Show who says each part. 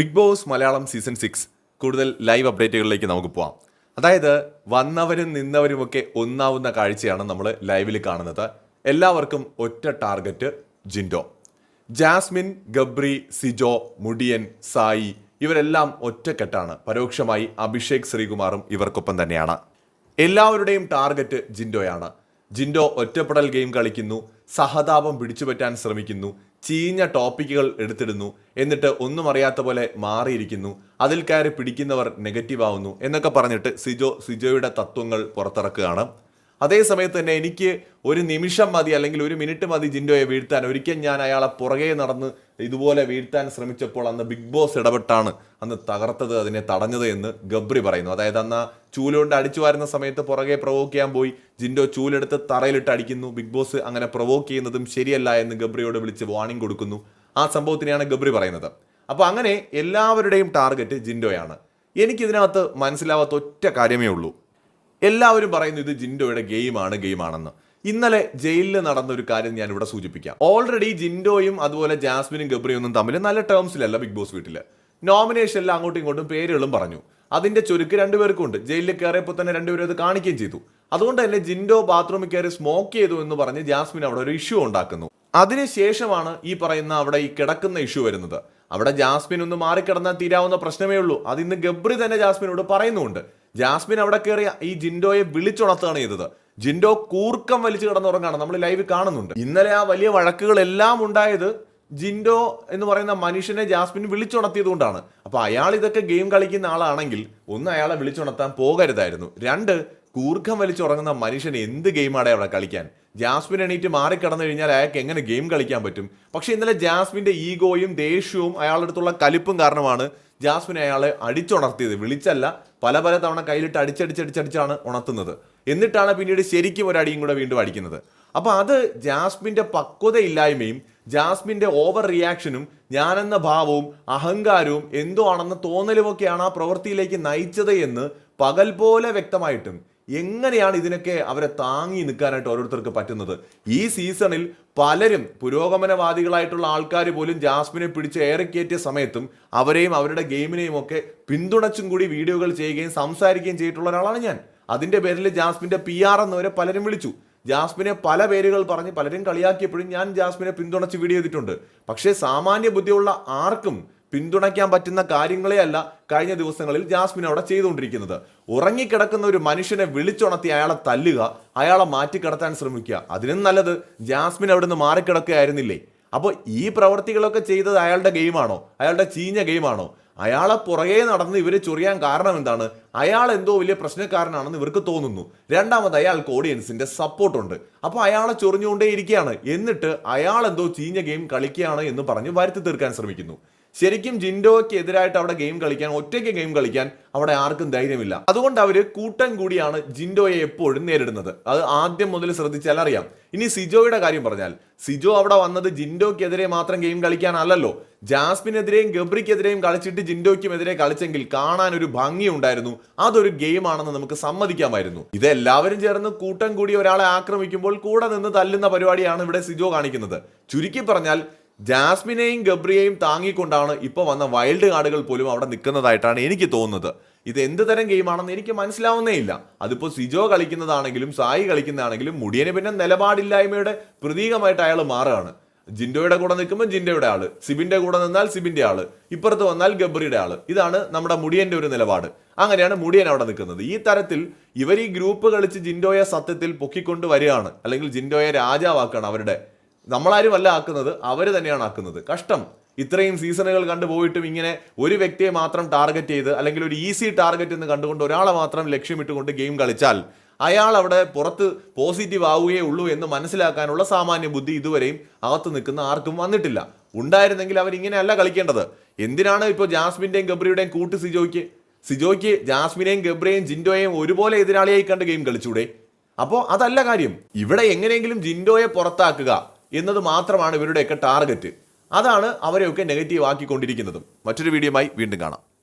Speaker 1: Bigg Boss Malayalam season six കൂടുതൽ live അപ്ഡേറ്റുകളിലേക്ക് നമുക്ക് പോവാം. അതായത് വന്നവരും നിന്നവരുമൊക്കെ ഒന്നാവുന്ന കാഴ്ചയാണ് നമ്മൾ ലൈവിൽ കാണുന്നത്. എല്ലാവർക്കും ഒറ്റ ടാർഗറ്റ് ജിൻഡോ. ജാസ്മിൻ ഗബ്രി സിജോ മുടിയൻ സായി ഇവരെല്ലാം ഒറ്റക്കെട്ടാണ്. പരോക്ഷമായി അഭിഷേക് ശ്രീകുമാറും ഇവർക്കൊപ്പം തന്നെയാണ്. എല്ലാവരുടെയും ടാർഗറ്റ് ജിൻഡോയാണ്. ജിൻഡോ ഒറ്റപ്പെടൽ ഗെയിം കളിക്കുന്നു. സഹതാപം പിടിച്ചുപറ്റാൻ ശ്രമിക്കുന്നു. ചീഞ്ഞ ടോപ്പിക്കുകൾ എടുത്തിടുന്നു. എന്നിട്ട് ഒന്നും അറിയാത്ത പോലെ മാറിയിരിക്കുന്നു. അതിൽ കയറി പിടിക്കുന്നവർ നെഗറ്റീവ് ആവുന്നു എന്നൊക്കെ പറഞ്ഞിട്ട് സിജോ സിജോയുടെ തത്വങ്ങൾ പുറത്തിറക്കുകയാണ്. അതേ സമയത്ത് തന്നെ എനിക്ക് ഒരു നിമിഷം മതി അല്ലെങ്കിൽ ഒരു മിനിറ്റ് മതി ജിൻഡോയെ വീഴ്ത്താൻ. ഒരിക്കൽ ഞാൻ അയാളെ പുറകെ നടന്ന് ഇതുപോലെ വീഴ്ത്താൻ ശ്രമിച്ചപ്പോൾ അന്ന് ബിഗ് ബോസ് ഇടപെട്ടാണ് അന്ന് തകർത്തത് അതിനെ തടഞ്ഞത് എന്ന് ഗബ്രി പറയുന്നു. അതായത് അന്ന് ചൂലുകൊണ്ട് അടിച്ചു വരുന്ന സമയത്ത് പുറകെ പ്രൊവോക്ക് ചെയ്യാൻ പോയി. ജിൻഡോ ചൂലെടുത്ത് തറയിലിട്ട് അടിക്കുന്നു. ബിഗ് ബോസ് അങ്ങനെ പ്രൊവോക്ക് ചെയ്യുന്നതും ശരിയല്ല എന്ന് ഗബ്രിയോട് വിളിച്ച് വാർണിംഗ് കൊടുക്കുന്നു. ആ സംഭവത്തിനെയാണ് ഗബ്രി പറയുന്നത്. അപ്പോൾ അങ്ങനെ എല്ലാവരുടെയും ടാർഗറ്റ് ജിൻഡോയാണ്. എനിക്കിതിനകത്ത് മനസ്സിലാവാത്ത ഒറ്റ കാര്യമേ ഉള്ളൂ. എല്ലാവരും പറയുന്നു ഇത് ജിൻഡോയുടെ ഗെയിമാണ് ഗെയിമാണെന്ന്. ഇന്നലെ ജയിലിൽ നടന്ന ഒരു കാര്യം ഞാൻ ഇവിടെ സൂചിപ്പിക്കാം. ഓൾറെഡി ജിൻഡോയും അതുപോലെ ജാസ്മിനും ഗബ്രിയും ഒന്നും തമ്മിൽ നല്ല ടേംസിലല്ല ബിഗ് ബോസ് വീട്ടിൽ. നോമിനേഷനിൽ അങ്ങോട്ടും ഇങ്ങോട്ടും പേരുകളും പറഞ്ഞു. അതിന്റെ ചുരുക്ക് രണ്ടുപേർക്കും ഉണ്ട്. ജയിലിൽ കയറിയപ്പോൾ തന്നെ രണ്ടുപേരും അത് കാണിക്കുകയും ചെയ്തു. അതുകൊണ്ട് തന്നെ ജിൻഡോ ബാത്റൂമിൽ കയറി സ്മോക്ക് ചെയ്തു എന്ന് പറഞ്ഞ് ജാസ്മിൻ അവിടെ ഒരു ഇഷ്യൂ ഉണ്ടാക്കുന്നു. അതിനുശേഷമാണ് ഈ പറയുന്ന അവിടെ ഈ കിടക്കുന്ന ഇഷ്യൂ വരുന്നത്. അവിടെ ജാസ്മിൻ ഒന്ന് മാറിക്കിടന്നാൽ തീരാവുന്ന പ്രശ്നമേ ഉള്ളൂ. അത് ഇന്ന് ഗബ്രി തന്നെ ജാസ്മിനോട് പറയുന്നുണ്ട് ജാസ്മിൻ അവിടെ കയറി ഈ ജിൻഡോയെ വിളിച്ചുണർത്തുകയാണ് ചെയ്തത്. ജിൻഡോ കൂർക്കം വലിച്ചു കിടന്നുറങ്ങാണ്. നമ്മൾ ലൈവ് കാണുന്നുണ്ട്. ഇന്നലെ ആ വലിയ വഴക്കുകളെല്ലാം ഉണ്ടായത് ജിൻഡോ എന്ന് പറയുന്ന മനുഷ്യനെ ജാസ്മിൻ വിളിച്ചുണർത്തിയത് കൊണ്ടാണ് അപ്പൊ അയാൾ ഇതൊക്കെ ഗെയിം കളിക്കുന്ന ആളാണെങ്കിൽ ഒന്ന് അയാളെ വിളിച്ചുണർത്താൻ പോകരുതായിരുന്നു. രണ്ട് കൂർക്കം വലിച്ചുറങ്ങുന്ന മനുഷ്യൻ എന്ത് ഗെയിമാണ് അവിടെ കളിക്കാൻ? ജാസ്മിൻ എണീറ്റ് മാറിക്കടന്നു കഴിഞ്ഞാൽ അയാൾക്ക് എങ്ങനെ ഗെയിം കളിക്കാൻ പറ്റും? പക്ഷെ ഇന്നലെ ജാസ്മിന്റെ ഈഗോയും ദേഷ്യവും അയാളുടെ അടുത്തുള്ള കലിപ്പും കാരണമാണ് ജാസ്മിൻ അയാളെ അടിച്ചുണർത്തിയത്. വിളിച്ചല്ല പല പല തവണ കയ്യിലിട്ട് അടിച്ചടിച്ചടിച്ചടിച്ചാണ് ഉണർത്തുന്നത്. എന്നിട്ടാണ് പിന്നീട് ശരിക്കും ഒരു കൂടെ വീണ്ടും അടിക്കുന്നത്. അപ്പോൾ അത് ജാസ്മിന്റെ പക്വതയില്ലായ്മയും ജാസ്മിന്റെ ഓവർ റിയാക്ഷനും ഞാനെന്ന ഭാവവും അഹങ്കാരവും എന്തോ ആണെന്ന തോന്നലുമൊക്കെയാണ് ആ പ്രവൃത്തിയിലേക്ക് നയിച്ചത് എന്ന് പകൽ പോലെ വ്യക്തമായിട്ടും എങ്ങനെയാണ് ഇതിനൊക്കെ അവരെ താങ്ങി നിൽക്കാനായിട്ട് ഓരോരുത്തർക്ക് പറ്റുന്നത്? ഈ സീസണിൽ പലരും പുരോഗമനവാദികളായിട്ടുള്ള ആൾക്കാർ പോലും ജാസ്മിനെ പിടിച്ച് ഏറെക്കയറ്റിയ സമയത്തും അവരെയും അവരുടെ ഗെയിമിനെയും ഒക്കെ പിന്തുണച്ചും കൂടി വീഡിയോകൾ ചെയ്യുകയും സംസാരിക്കുകയും ചെയ്തിട്ടുള്ള ഒരാളാണ് ഞാൻ. അതിന്റെ പേരിൽ ജാസ്മിന്റെ പി ആർ എന്നവരെ പലരും വിളിച്ചു. ജാസ്മിനെ പല പേരുകൾ പറഞ്ഞ് പലരും കളിയാക്കിയപ്പോഴും ഞാൻ ജാസ്മിനെ പിന്തുണച്ച് വീഡിയോ ചെയ്തിട്ടുണ്ട്. പക്ഷേ സാമാന്യ ബുദ്ധിയുള്ള ആർക്കും പിന്തുണയ്ക്കാൻ പറ്റുന്ന കാര്യങ്ങളെയല്ല കഴിഞ്ഞ ദിവസങ്ങളിൽ ജാസ്മിൻ അവിടെ ചെയ്തുകൊണ്ടിരിക്കുന്നത്. ഉറങ്ങിക്കിടക്കുന്ന ഒരു മനുഷ്യനെ വിളിച്ചുണർത്തി അയാളെ തല്ലുക അയാളെ മാറ്റിക്കിടത്താൻ ശ്രമിക്കുക. അതിനും നല്ലത് ജാസ്മിൻ അവിടെ നിന്ന് മാറിക്കിടക്കുകയായിരുന്നില്ലേ? അപ്പോൾ ഈ പ്രവൃത്തികളൊക്കെ ചെയ്തത് അയാളുടെ ഗെയിമാണോ? അയാളുടെ ചീഞ്ഞ ഗെയിമാണോ? അയാളെ പുറകെ നടന്ന് ഇവരെ ചൊറിയാൻ കാരണം എന്താണ്? അയാൾ എന്തോ വലിയ പ്രശ്നക്കാരനാണെന്ന് ഇവർക്ക് തോന്നുന്നു. രണ്ടാമത് അയാൾക്ക് ഓഡിയൻസിന്റെ സപ്പോർട്ടുണ്ട് അപ്പോൾ അയാളെ ചൊറിഞ്ഞുകൊണ്ടേ ഇരിക്കുകയാണ് എന്നിട്ട് അയാൾ എന്തോ ചീഞ്ഞ ഗെയിം കളിക്കുകയാണ് എന്ന് പറഞ്ഞ് വരുത്തി തീർക്കാൻ ശ്രമിക്കുന്നു. ശരിക്കും ജിൻഡോയ്ക്ക് എതിരായിട്ട് അവിടെ ഗെയിം കളിക്കാൻ ഒറ്റയ്ക്ക് ഗെയിം കളിക്കാൻ അവിടെ ആർക്കും ധൈര്യമില്ല. അതുകൊണ്ട് അവർ കൂട്ടം കൂടിയാണ് ജിൻഡോയെ എപ്പോഴും നേരിടുന്നത്. അത് ആദ്യം മുതൽ ശ്രദ്ധിച്ചാൽ അറിയാം. ഇനി സിജോയുടെ കാര്യം പറഞ്ഞാൽ സിജോ അവിടെ വന്നത് ജിൻഡോയ്ക്കെതിരെ മാത്രം ഗെയിം കളിക്കാനല്ലല്ലോ. ജാസ്മിനെതിരെയും ഗബ്രിക്കെതിരെയും കളിച്ചിട്ട് ജിൻഡോയ്ക്കുമെതിരെ കളിച്ചെങ്കിൽ കാണാൻ ഒരു ഭംഗി ഉണ്ടായിരുന്നു അതൊരു ഗെയിമാണെന്ന് നമുക്ക് സമ്മതിക്കാമായിരുന്നു. ഇത് എല്ലാവരും ചേർന്ന് കൂട്ടം കൂടി ഒരാളെ ആക്രമിക്കുമ്പോൾ കൂടെ നിന്ന് തല്ലുന്ന പരിപാടിയാണ് ഇവിടെ സിജോ കാണിക്കുന്നത്. ചുരുക്കി പറഞ്ഞാൽ ജാസ്മിനെയും ഗബ്രിയെയും താങ്ങിക്കൊണ്ടാണ് ഇപ്പോൾ വന്ന വൈൽഡ് കാർഡുകൾ പോലും അവിടെ നിൽക്കുന്നതായിട്ടാണ് എനിക്ക് തോന്നുന്നത്. ഇത് എന്ത് തരം ഗെയിമാണെന്ന് എനിക്ക് മനസ്സിലാവുന്നേ ഇല്ല. അതിപ്പോൾ സിജോ കളിക്കുന്നതാണെങ്കിലും സായി കളിക്കുന്നതാണെങ്കിലും മുടിയന് പിന്നെ നിലപാടില്ലായ്മയുടെ പ്രതീകമായിട്ട് അയാൾ മാറുകയാണ്. ജിൻഡോയുടെ കൂടെ നിൽക്കുമ്പോൾ ജിൻഡോയുടെ ആൾ സിബിന്റെ കൂടെ നിന്നാൽ സിബിന്റെ ആൾ ഇപ്പുറത്ത് വന്നാൽ ഗബ്രിയുടെ ആൾ. ഇതാണ് നമ്മുടെ മുടിയന്റെ ഒരു നിലപാട്. അങ്ങനെയാണ് മുടിയൻ അവിടെ നിൽക്കുന്നത്. ഈ തരത്തിൽ ഇവർ ഈ ഗ്രൂപ്പ് കളിച്ച് ജിൻഡോയെ സത്യത്തിൽ പൊക്കിക്കൊണ്ട് വരികയാണ്. അല്ലെങ്കിൽ ജിൻഡോയെ രാജാവാക്കുകയാണ് അവരുടെ നമ്മളാരും അല്ല ആക്കുന്നത് അവർ തന്നെയാണ് ആക്കുന്നത്. കഷ്ടം. ഇത്രയും സീസണുകൾ കണ്ടുപോയിട്ടും ഇങ്ങനെ ഒരു വ്യക്തിയെ മാത്രം ടാർഗറ്റ് ചെയ്ത് അല്ലെങ്കിൽ ഒരു ഈസി ടാർഗറ്റ് എന്ന് കണ്ടുകൊണ്ട് ഒരാളെ മാത്രം ലക്ഷ്യമിട്ടുകൊണ്ട് ഗെയിം കളിച്ചാൽ അയാൾ അവിടെ പുറത്ത് പോസിറ്റീവ് ആവുകയേ ഉള്ളൂ എന്ന് മനസ്സിലാക്കാനുള്ള സാമാന്യ ബുദ്ധി ഇതുവരെയും അകത്ത് നിൽക്കുന്ന ആർക്കും വന്നിട്ടില്ല. ഉണ്ടായിരുന്നെങ്കിൽ അവർ ഇങ്ങനെയല്ല കളിക്കേണ്ടത്. എന്തിനാണ് ഇപ്പോൾ ജാസ്മിന്റെയും ഗബ്രിയുടെയും കൂട്ട് സിജോയ്ക്ക്? സിജോയ്ക്ക് ജാസ്മിനെയും ഗബ്രയും ജിൻഡോയെയും ഒരുപോലെ എതിരാളിയായി കണ്ട് ഗെയിം കളിച്ചൂടെ? അപ്പോൾ അതല്ല കാര്യം. ഇവിടെ എങ്ങനെയെങ്കിലും ജിൻഡോയെ പുറത്താക്കുക. എന്നത് മാത്രമാണ് ഇവരുടെയൊക്കെ ടാർഗറ്റ്. അതാണ് അവരെയൊക്കെ നെഗറ്റീവ് ആക്കിക്കൊണ്ടിരിക്കുന്നതും മറ്റൊരു വീഡിയോയുമായി വീണ്ടും കാണാം.